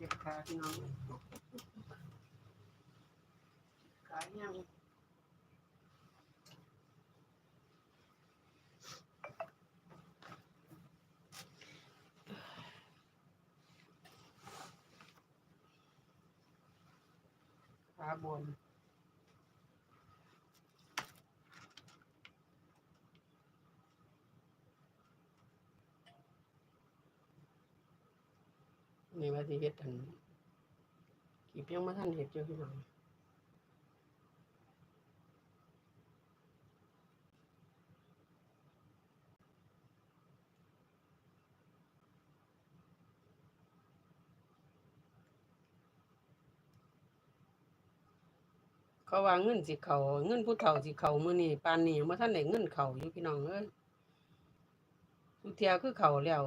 เจ็บขาพี่น้องขายังขาบน นี่ว่าสิเฮ็ดอันกีบยังมาท่านเฮ็ดอยู่พี่น้องเขาว่าเงินสิเขาเงินผู้เฒ่าสิเขามื้อนี้ปานนี้ยังบ่ทันได้เงินเขาอยู่พี่น้องเอ้ยทุกเที่ยคือเขาแล้ว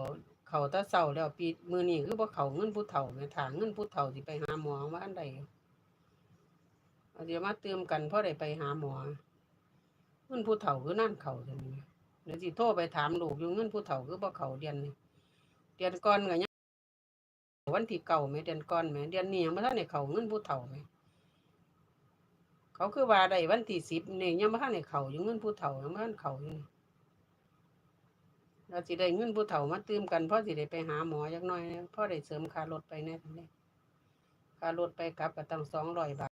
เขาตะเช้าแล้วปีมือนี้คือบ่เขาเงินผู้เฒ่าแม่ถางเงินผู้เฒ่าสิไปหาหมอว่าอันใดเดี๋ยวมาเติมกันพอได้ไปหาหมอเงินผู้เฒ่าคือนั่นเขาจังนี้เดี๋ยวสิโทรไปถามลูกอยู่เงินผู้เฒ่าคือบ่เขาเดือนนี้เดือนก่อนก็ยังวันที่เก่าแม่เดือนก่อนแม่เดือนนี้ยังบ่ทันได้เขาเงินผู้เฒ่าแม่เขาคือว่าได้วันที่10นี่ยยังบ่ทันได้เขาอยู่เงินผู้เฒ่ายังบ่ทันเขาอยู่ เราสิได้เงินผู้เฒ่ามาตืมกันพราะสิได้ไปหาหมอจักน่อยนะพราะได้เสริมค่ารถไปแน่ทันทีค่ารถไปกลับก็ตั้งสองร้อยบาท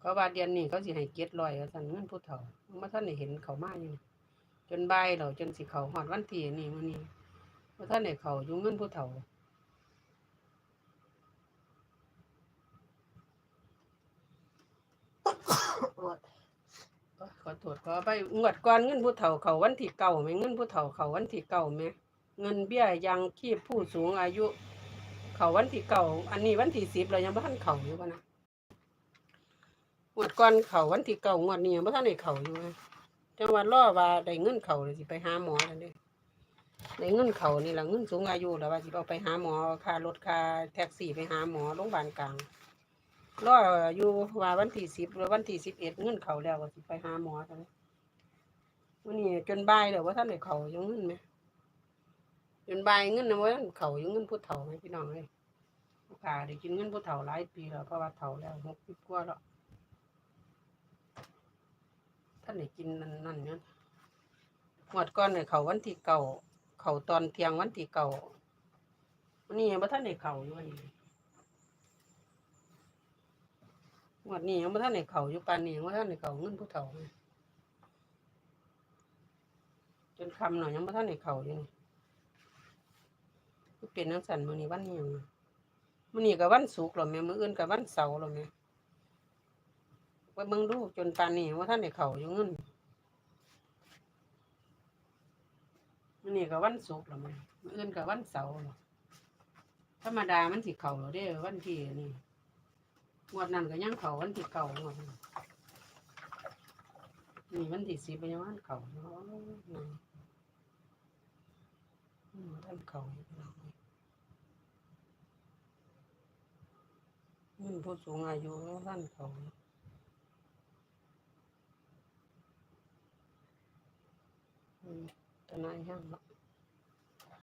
เขาว่าเดือนนี้เขาสิให้เจ็ดร้อยว่าซั่นเงินผู้เฒ่ามาท่านได้เห็นเขามาอยู่นี่จนใบ่ายแล้วจนสิเขาฮอดวันที่นี่มื้อนี้บ่ท่านได้เขาอยู่เงินผู้เฒ่าโอ๊ยข อโทษขอไปงวดก่อนเงินผู้เฒ่าเขาวันที่เก่าไหมเงินผู้เฒ่าเขาวันที่เก่าไหมเงินเบี้ยยังชีพผู้สูงอายุ เขาวันที่เก่า อันนี้วันที่สิบเรายังบ่ทันเขาอยู่ปะนะงวดก่อนเขาวันที่เก่างวดนี้ยังบ่ทันได้เขาอยู่นะจังหวัดรอว่าได้เงินเขาเลยสิไปหาหมอแล้วเด้ได้เงินเขานี่แหละเงินสูงอายุแล้วว่าสิเอาไปหาหมอค่ารถค่าแท็กซี่ไปหาหมอโรงพยาบาลกลาง รออยู่ว่าวันที่สิบหรือวันที่สิบเอ็ดเงินเขาแล้วก็สิไปหาหมอกันวันนี้จนบ่ายแล้วว่าท่านได้เขายู่เงินไหมจนบ่ายเงินนะว่าท่านเขายู่เงินผู้เฒ่าไหมพี่น้องเลยลูกค้าได้กินเงินผู้เฒ่าหลายปีแล้วเพราะว่าเฒ่าแล้วหกสิบกว่าแล้วท่านได้กินนั่นนั่นเนี่ยงวดก่อนเนี่ยเขาวันที่เก่าเขาตอนเที่ยงวันที่เก่าวันนี้ว่าท่านได้เขาอยู่วันนี้ งวดนี้ยังไม่ทันในเขาอยู่ปานนี้ยังไม่ทันในเขาเงินผู้เฒ่าเลยจนคำหน่อยยังไม่ทันในเขาอยู่นี่คือเป็นนังสันมือนี้วันนี้ยังมือนี้กับวันศุกร์หรอแม่มื้ออื่นกับวันเสาร์หรอแม่ว่าเบิ่งดูจนปานนี้ว่าท่านในเขาอยู่เงินมือนี้กับวันศุกร์หรอแม่มื้ออื่นกับวันเสาร์หรอธรรมดามันสิเขาหรอเด้อวันที่นี่ งวดนั้นก็ยังเขาวันที่เก่างวดนั้นนี่วันที่สิบยังวันเขาอยู่โอ้ยนี่อืมท่านเขาอยู่พี่น้องอืมผู้สูงอายุท่านเขาอยู่อืมตอนนั้นยังเนาะ